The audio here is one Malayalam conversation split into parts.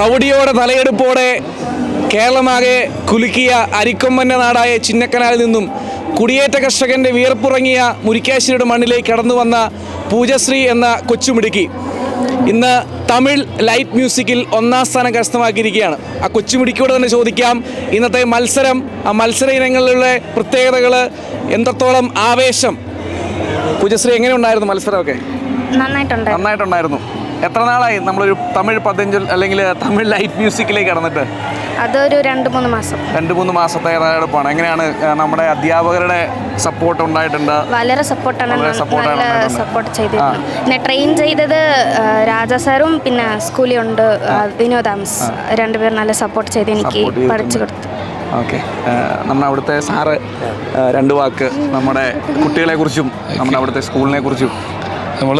പ്രൗഢിയോടെ തലയെടുപ്പോടെ കേരളമാകെ കുലുക്കിയ അരിക്കൊമ്പന്റെ നാടായ ചിന്നക്കനാലിൽ നിന്നും കുടിയേറ്റ കർഷകന്റെ വിയർപ്പുറങ്ങിയ മുരിക്കാശ്ശേരിയുടെ മണ്ണിലേക്ക് കടന്നു വന്ന പൂജശ്രീ എന്ന കൊച്ചുമിടുക്കി. ഇന്ന് തമിഴ് ലൈറ്റ് മ്യൂസിക്കിൽ ഒന്നാം സ്ഥാനം കരസ്ഥമാക്കിയിരിക്കുകയാണ്. ആ കൊച്ചുമിടുക്കിയോട് തന്നെ ചോദിക്കാം ഇന്നത്തെ മത്സരം ആ മത്സര ഇനങ്ങളിലുള്ള പ്രത്യേകതകൾ എന്തത്തോളം ആവേശം? പൂജശ്രീ എങ്ങനെ ഉണ്ടായിരുന്നു മത്സരമൊക്കെ? നന്നായിട്ടുണ്ട് നന്നായിട്ടുണ്ടായിരുന്നു. എത്ര നാളായി നമ്മളൊരു തമിഴ് പതിഞ്ചൽ അല്ലെങ്കിൽ തമിഴ് ലൈറ്റ് മ്യൂസിക്കിലേക്ക് കടന്നിട്ട്? അതൊരു രണ്ട് മൂന്ന് മാസം. രണ്ട് മൂന്ന് മാസത്തെ തയ്യാറെടുപ്പാണ്. എങ്ങനെയാണ് നമ്മുടെ അധ്യാപകരുടെ സപ്പോർട്ട് ഉണ്ടായിട്ടുണ്ട്? വളരെ സപ്പോർട്ടാണ് നല്ല സപ്പോർട്ട് ചെയ്തിരുന്നു. പിന്നെ ട്രെയിൻ ചെയ്തത് രാജാ സാറും പിന്നെ സ്കൂളിൽ ഉണ്ട് ആ, വിനോദാംസ് രണ്ടുപേരും നല്ല സപ്പോർട്ട് ചെയ്ത് എനിക്ക് പഠിച്ചു കൊടുത്തു. ഓക്കെ നമ്മുടെ അവിടുത്തെ സാറ് രണ്ട് വാക്ക് നമ്മുടെ കുട്ടികളെ കുറിച്ചും നമ്മുടെ അവിടുത്തെ സ്കൂളിനെ കുറിച്ചും നമ്മൾ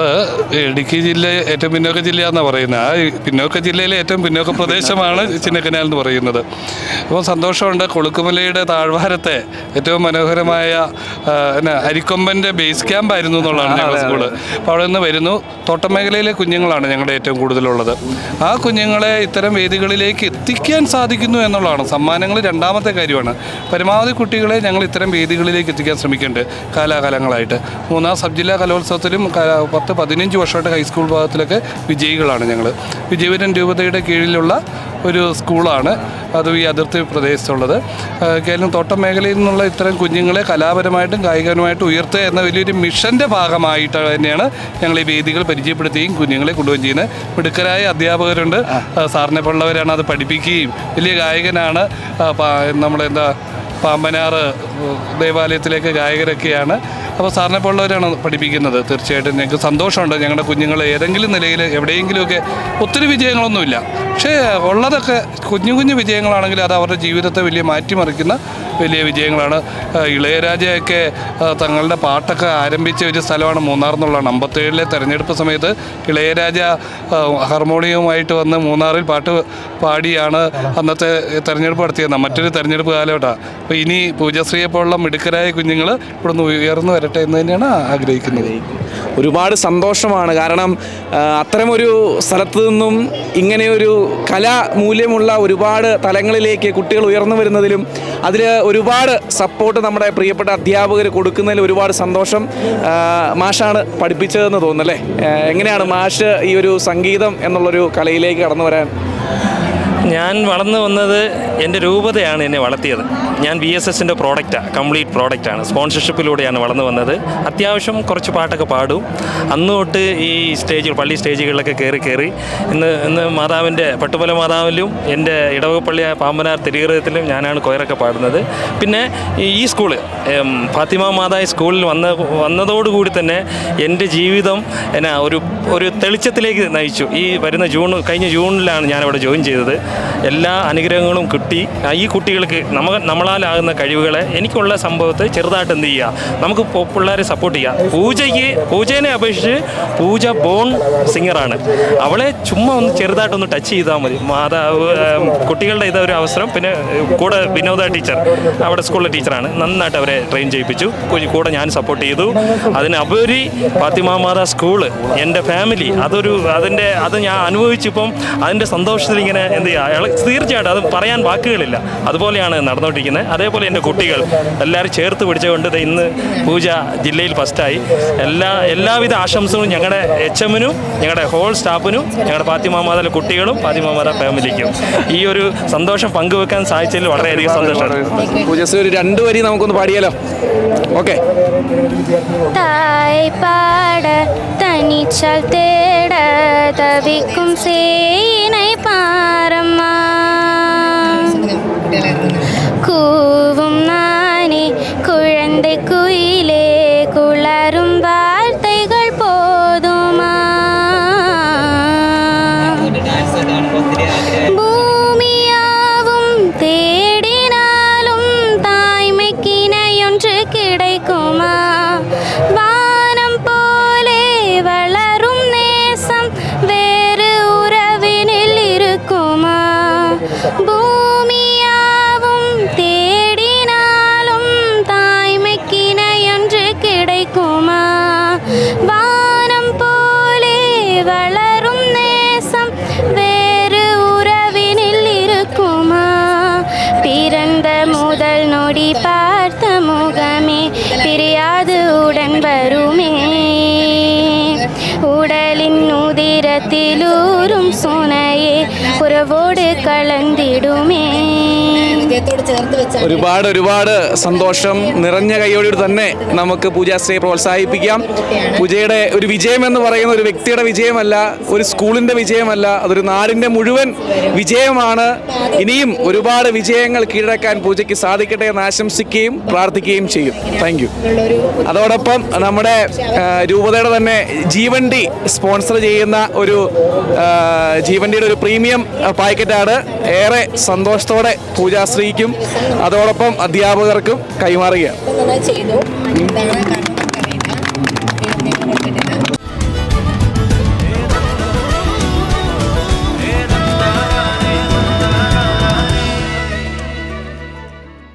ഇടുക്കി ജില്ല ഏറ്റവും പിന്നോക്ക ജില്ല എന്നാണ് പറയുന്നത് ആ പിന്നോക്ക ജില്ലയിലെ ഏറ്റവും പിന്നോക്ക പ്രദേശമാണ് ചിന്നക്കനാൽ എന്ന് പറയുന്നത്. അപ്പോൾ സന്തോഷമുണ്ട്. കൊളുക്കുമലയുടെ താഴ്വാരത്തെ ഏറ്റവും മനോഹരമായ എന്നാ അരിക്കൊമ്പന്റെ ബേസ് ക്യാമ്പായിരുന്നു എന്നുള്ളതാണ് ഞങ്ങളുടെ സ്കൂൾ അപ്പോൾ അവിടെ നിന്ന് വരുന്നു. തോട്ടമേഖലയിലെ കുഞ്ഞുങ്ങളാണ് ഞങ്ങളുടെ ഏറ്റവും കൂടുതലുള്ളത്. ആ കുഞ്ഞുങ്ങളെ ഇത്തരം വേദികളിലേക്ക് എത്തിക്കാൻ സാധിക്കുന്നു എന്നുള്ളതാണ്. സമ്മാനങ്ങൾ രണ്ടാമത്തെ കാര്യമാണ്. പരമാവധി കുട്ടികളെ ഞങ്ങൾ ഇത്തരം വേദികളിലേക്ക് എത്തിക്കാൻ ശ്രമിക്കുന്നുണ്ട് കാലാകാലങ്ങളായിട്ട്. മൂന്നാം സബ് ജില്ലാ കലോത്സവത്തിലും പത്ത് പതിനഞ്ച് വർഷമായിട്ട് ഹൈസ്കൂൾ ഭാഗത്തിലൊക്കെ വിജയികളാണ് ഞങ്ങൾ വിജയപുരം രൂപതയുടെ കീഴിലുള്ള ഒരു സ്കൂളാണ് അതും ഈ അതിർത്തി പ്രദേശത്തുള്ളത്. കേരളം തോട്ടം മേഖലയിൽ നിന്നുള്ള ഇത്തരം കുഞ്ഞുങ്ങളെ കലാപരമായിട്ടും കായികപരമായിട്ടും ഉയർത്തുക എന്ന വലിയൊരു മിഷന്റെ ഭാഗമായിട്ട് തന്നെയാണ് ഞങ്ങൾ ഈ വേദികൾ പരിചയപ്പെടുത്തുകയും കുഞ്ഞുങ്ങളെ കൊണ്ടുപോയി ചെയ്യുന്നത്. മിടുക്കരായ അധ്യാപകരുണ്ട്. സാറിനെ പോലുള്ളവരാണ് അത് പഠിപ്പിക്കുകയും വലിയ ഗായകനാണ് നമ്മളെന്താ പാമ്പനാറ് ദേവാലയത്തിലേക്ക് ഗായകരൊക്കെയാണ്. അപ്പോൾ സാറിനെ പോലുള്ളവരാണ് പഠിപ്പിക്കുന്നത്. തീർച്ചയായിട്ടും ഞങ്ങൾക്ക് സന്തോഷമുണ്ട്. ഞങ്ങളുടെ കുഞ്ഞുങ്ങൾ ഏതെങ്കിലും നിലയിൽ എവിടെയെങ്കിലുമൊക്കെ ഒത്തിരി വിജയങ്ങളൊന്നുമില്ല. പക്ഷേ ഉള്ളതൊക്കെ കുഞ്ഞു കുഞ്ഞു വിജയങ്ങളാണെങ്കിൽ അത് അവരുടെ ജീവിതത്തെ വലിയ മാറ്റിമറിക്കുന്ന വലിയ വിജയങ്ങളാണ്. ഇളയരാജയൊക്കെ തങ്ങളുടെ പാട്ടൊക്കെ ആരംഭിച്ച ഒരു സ്ഥലമാണ് മൂന്നാർ എന്നുള്ളതാണ്. അമ്പത്തേഴിലെ തെരഞ്ഞെടുപ്പ് സമയത്ത് ഇളയരാജ ഹാർമോണിയവുമായിട്ട് വന്ന് മൂന്നാറിൽ പാട്ട് പാടിയാണ് അന്നത്തെ തെരഞ്ഞെടുപ്പ് നടത്തിയത്. മറ്റൊരു തെരഞ്ഞെടുപ്പ് കാലഘട്ടമാണ് അപ്പോൾ ഇനി പൂജശ്രീയെ പോലുള്ള മിടുക്കരായ കുഞ്ഞുങ്ങൾ ഇവിടെ നിന്ന് ഉയർന്നു വരട്ടെ എന്ന് തന്നെയാണ് ആഗ്രഹിക്കുന്നത്. ഒരുപാട് സന്തോഷമാണ്. കാരണം അത്തരമൊരു സ്ഥലത്ത് നിന്നും ഇങ്ങനെയൊരു കലാമൂല്യമുള്ള ഒരുപാട് തലങ്ങളിലേക്ക് കുട്ടികൾ ഉയർന്നു വരുന്നതിലും അതിൽ ഒരുപാട് സപ്പോർട്ട് നമ്മുടെ പ്രിയപ്പെട്ട അധ്യാപകർ കൊടുക്കുന്നതിൽ ഒരുപാട് സന്തോഷം മാഷാണ് പഠിപ്പിച്ചതെന്ന് തോന്നുന്നു അല്ലേ? എങ്ങനെയാണ് മാഷ് ഈ ഒരു സംഗീതം എന്നുള്ളൊരു കലയിലേക്ക് കടന്നു വരാൻ? ഞാൻ വളർന്നു വന്നത് എന്റെ രൂപതയാണ് എന്നെ വളർത്തിയത്. ഞാൻ ബി എസ് എസിന്റെ പ്രോഡക്റ്റാണ് കംപ്ലീറ്റ് പ്രോഡക്റ്റാണ് സ്പോൺസർഷിപ്പിലൂടെയാണ് വളർന്നു വന്നത്. അത്യാവശ്യം കുറച്ച് പാട്ടൊക്കെ പാടും. അന്ന് തൊട്ട് ഈ സ്റ്റേജ് പള്ളി സ്റ്റേജുകളിലൊക്കെ കയറി കയറി ഇന്ന് ഇന്ന് മാതാവിന്റെ പട്ടുപല മാതാവിലും എന്റെ ഇടവകപ്പള്ളി പാമ്പനാർ തിരികൃതത്തിലും ഞാനാണ് കൊയറൊക്കെ പാടുന്നത്. പിന്നെ ഈ- സ്കൂൾ ഫാത്തിമ മാതായ് സ്കൂളിൽ വന്ന വന്നതോടുകൂടി തന്നെ എന്റെ ജീവിതം എന്നാ ഒരു ഒരു തെളിച്ചത്തിലേക്ക് നയിച്ചു. ഈ വരുന്ന ജൂൺ കഴിഞ്ഞ ജൂണിലാണ് ഞാനവിടെ ജോയിൻ ചെയ്തത്. എല്ലാ അനുഗ്രഹങ്ങളും കിട്ടി. ഈ കുട്ടികൾക്ക് നമുക്ക് നമ്മളാലാകുന്ന കഴിവുകളെ എനിക്കുള്ള സംഭവത്തെ ചെറുതായിട്ട് എന്ത് ചെയ്യുക നമുക്ക് പിള്ളേരെ സപ്പോർട്ട് ചെയ്യുക പൂജയ്ക്ക് പൂജേനെ അപേക്ഷിച്ച് പൂജ ബോൺ സിംഗറാണ്. അവളെ ചുമ്മാ ഒന്ന് ചെറുതായിട്ടൊന്ന് ടച്ച് ചെയ്താൽ മതി. മാതാവ് കുട്ടികളുടെ ഒരു അവസരം. പിന്നെ കൂടെ വിനോദ ടീച്ചർ അവിടെ സ്കൂളിലെ ടീച്ചറാണ് നന്നായിട്ട് അവരെ ട്രെയിൻ ചെയ്യിപ്പിച്ചു. കൂടെ ഞാൻ സപ്പോർട്ട് ചെയ്തു. അതിനുപരി ഫാത്തിമ മാതാ സ്കൂൾ എന്റെ ഫാമിലി അതൊരു അതിന്റെ അത് ഞാൻ അനുഭവിച്ചിപ്പം അതിന്റെ സന്തോഷത്തിൽ ഇങ്ങനെ എന്ത് ചെയ്യുക അയാൾ തീർച്ചയായിട്ടും അത് പറയാൻ വാക്കുകളില്ല. അതുപോലെയാണ് നടന്നുകൊണ്ടിരിക്കുന്നത്. അതേപോലെ എന്റെ കുട്ടികൾ എല്ലാവരും ചേർത്ത് പിടിച്ചുകൊണ്ട് ഇന്ന് പൂജ ജില്ലയിൽ ഫസ്റ്റായി. എല്ലാ എല്ലാവിധ ആശംസകളും ഞങ്ങളുടെ എച്ച് എമ്മിനും ഞങ്ങളുടെ ഹോൾ സ്റ്റാഫിനും ഞങ്ങളുടെ പാത്തിമാമാതയിലെ കുട്ടികളും ഫാത്തിമാമാത ഫാമിലിക്കും. ഈ ഒരു സന്തോഷം പങ്കുവെക്കാൻ സാധിച്ചതിൽ വളരെയധികം സന്തോഷമാണ്. പൂജസ് ഒരു രണ്ട് വരി നമുക്കൊന്ന് പാടിയാലോ? ഓക്കെ. തനിച്ചാൽ തേട തവിക്കും സേ கூவும் நானே குழந்தை குயிலே குளரும் வார்த்தைகள் போதுமா? பூமியாவும் தேடினாலும் தாய்மைக்கிணையொன்று கிடைக்குமா? வானம் போலே வளரும் நேசம் வேறு உறவினில் இருக்குமா? பார்த்த முகமே பிரியாது உடன் வருமே. உடலின் உதிரத்திலூறும் சுனையே உறவோடு கலந்திடுமே. ഹൃദയത്തോട് ചേർത്ത് വെച്ച ഒരുപാട് ഒരുപാട് സന്തോഷം നിറഞ്ഞ കൈയോടെ തന്നെ നമുക്ക് പൂജാശ്രീയെ പ്രോത്സാഹിപ്പിക്കാം. പൂജയുടെ ഒരു വിജയം എന്ന് പറയുന്ന ഒരു വ്യക്തിയുടെ വിജയമല്ല ഒരു സ്കൂളിന്റെ വിജയമല്ല അതൊരു നാടിന്റെ മുഴുവൻ വിജയമാണ്. ഇനിയും ഒരുപാട് വിജയങ്ങൾ കീഴടക്കാൻ പൂജയ്ക്ക് സാധിക്കട്ടെ എന്ന് ആശംസിക്കുകയും പ്രാർത്ഥിക്കുകയും ചെയ്യും. താങ്ക് യു അതോടൊപ്പം നമ്മുടെ രൂപതയുടെ തന്നെ ജീവണ്ടി സ്പോൺസർ ചെയ്യുന്ന ഒരു ജീവണ്ടിയുടെ ഒരു പ്രീമിയം പാക്കറ്റാണ്. ഏറെ സന്തോഷത്തോടെ പൂജാശ്രീക്കും അതോടൊപ്പം അധ്യാപകർക്കും കൈമാറുകയാണ് ചെയ്തു.